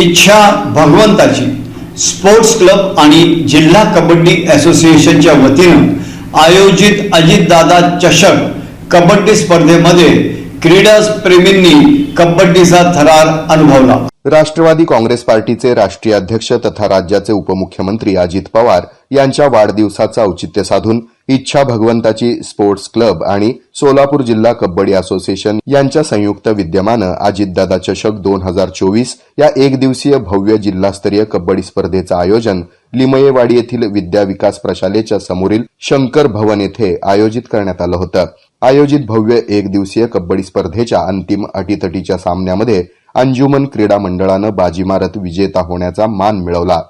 इच्छा भगवंताची. Sports club आणि जिल्हा कबड्डी असोसिएशनच्या वतीनं आयोजित अजितदादा चषक कबड्डी स्पर्धेमध्ये क्रीडा प्रेमींनी कबड्डीचा थरार अनुभवला. राष्ट्रवादी काँग्रेस पार्टीचे राष्ट्रीय अध्यक्ष तथा राज्याचे उपमुख्यमंत्री अजित पवार यांच्या वाढदिवसाचं औचित्य साधून इच्छा भगवंताची स्पोर्ट्स क्लब आणि सोलापूर जिल्हा कबड्डी असोसिएशन यांच्या संयुक्त विद्यमानं अजितदादा चषक दोन हजार चोवीस या एक दिवसीय भव्य जिल्हास्तरीय कबड्डी स्पर्धेचं आयोजन लिमयेवाडी येथील विद्या विकास प्रशालेच्या समोरील शंकर भवन येथे आयोजित करण्यात आलं होतं. आयोजित भव्य एक दिवसीय कबड्डी स्पर्धेच्या अंतिम अटीतटीच्या सामन्यामध्ये अंजुमन क्रीडा मंडळानं बाजी मारत विजेता होण्याचा मान मिळवला.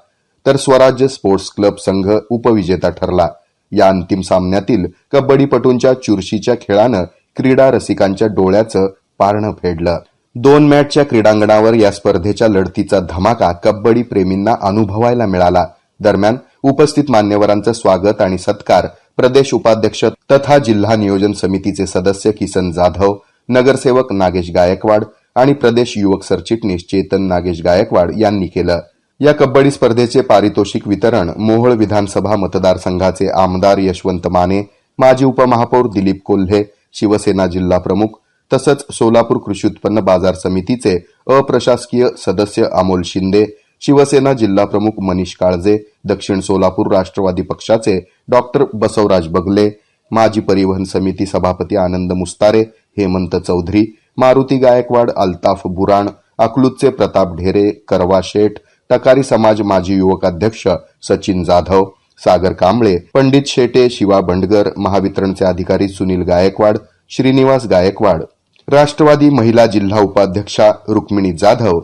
तर स्वराज्य स्पोर्ट्स क्लब संघ उपविजेता ठरला. या अंतिम सामन्यातील कबड्डीपटूंच्या चुरशीच्या खेळानं क्रीडा रसिकांच्या डोळ्याचं पारणं फेडलं. दोन मॅचच्या क्रीडांगणावर या स्पर्धेच्या लढतीचा धमाका कबड्डी प्रेमींना अनुभवायला मिळाला. दरम्यान उपस्थित मान्यवरांचं स्वागत आणि सत्कार प्रदेश उपाध्यक्ष तथा जिल्हा नियोजन समितीचे सदस्य किसन जाधव नगरसेवक नागेश गायकवाड आणि प्रदेश युवक सरचिटणीस चेतन नागेश गायकवाड यांनी केलं. या कबड्डी स्पर्धेचे पारितोषिक वितरण मोहोळ विधानसभा मतदारसंघाचे आमदार यशवंत माने माजी उपमहापौर दिलीप कोल्हे शिवसेना जिल्हा प्रमुख तसंच सोलापूर कृषी उत्पन्न बाजार समितीचे अप्रशासकीय सदस्य अमोल शिंदे शिवसेना जिल्हा प्रमुख मनीष काळजे दक्षिण सोलापूर राष्ट्रवादी पक्षाचे डॉक्टर बसवराज बगले माजी परिवहन समिती सभापती आनंद मुस्तारे हेमंत चौधरी मारुती गायकवाड अल्ताफ बुराण अकलूतचे प्रताप ढेरे करवा शेठ टकारी समाज माजी युवक अध्यक्ष सचिन जाधव सागर कांबळे पंडित शेटे शिवा बंडगर महावितरणचे अधिकारी सुनील गायकवाड श्रीनिवास गायकवाड. राष्ट्रवादी महिला जिल्हा उपाध्यक्षा रुक्मिणी जाधव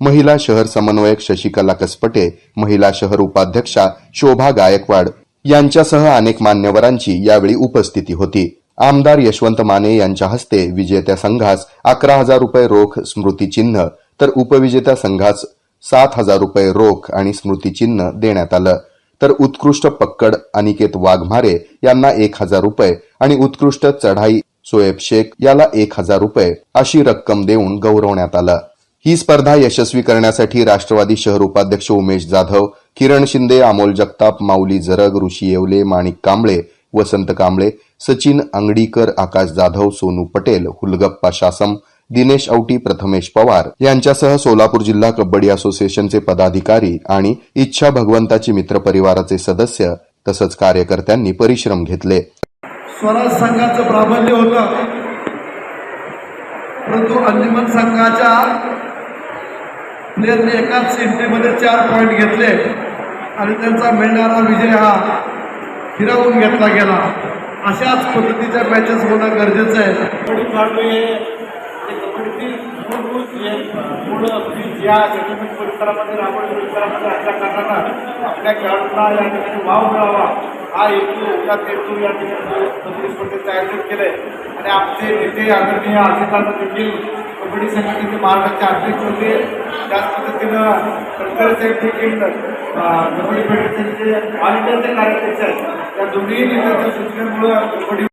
महिला शहर समन्वयक शशिकला कसपटे महिला शहर उपाध्यक्षा शोभा गायकवाड यांच्यासह अनेक मान्यवरांची यावेळी उपस्थिती होती. आमदार यशवंत माने यांच्या हस्ते विजेत्या संघास अकरा हजार रुपये रोख स्मृतिचिन्ह तर उपविजेत्या संघास सात हजार रुपये रोख आणि स्मृतिचिन्ह देण्यात आलं. तर उत्कृष्ट पक्कड अनिकेत वाघमारे यांना एक हजार रुपये आणि उत्कृष्ट चढाई सोएब शेख याला एक हजार रुपये अशी रक्कम देऊन गौरवण्यात आलं. ही स्पर्धा यशस्वी करण्यासाठी राष्ट्रवादी शहर उपाध्यक्ष उमेश जाधव किरण शिंदे अमोल जगताप माऊली जरग ऋषी येवले माणिक कांबळे वसंत कांबळे सचिन अंगडीकर आकाश जाधव सोनू पटेल हुलगप्पा शासम दिनेश औटी प्रथमेश पवार यांच्यासह सोलापूर जिल्हा कबड्डी असोसिएशनचे पदाधिकारी आणि इच्छा भगवंताची मित्र परिवाराचे सदस्य तसंच कार्यकर्त्यांनी परिश्रम घेतले. स्वराज संघाचं प्राबल्य होतं. परंतु अंजुमन संघाच्या प्लेयरने एकाच सेंट्रीमध्ये चार पॉईंट घेतले. आणि त्यांचा मिळणारा विजय हा हिरावून घेतला गेला. अशाच पद्धतीच्या मॅचेस होणं गरजेचं आहे. कबड्डी खेळाडू हे कबड्डीतील मूलभूत मूळ या सेटलमेंट परिसरामध्ये राबवड परिसरामध्ये असल्या कारणानं आपल्या खेळाडूंना या ठिकाणी वाव मिळावा. हा हेतू या हेतू या ठिकाणी कबड्डी स्पर्धेचं आयोजन केलं आहे आणि आमचे नेते आदरणीय अधिकार देखील कबड्डी संघटनेचे महाराष्ट्राचे अध्यक्ष होते. त्याच पद्धतीनं तडकरे साहेब देखील कबड्डी फेडरेशनचे ऑल इंडियाचे कार्याध्यक्ष आहेत. त्या दोन्ही नेत्यांच्या सूचनेमुळं कबड्डी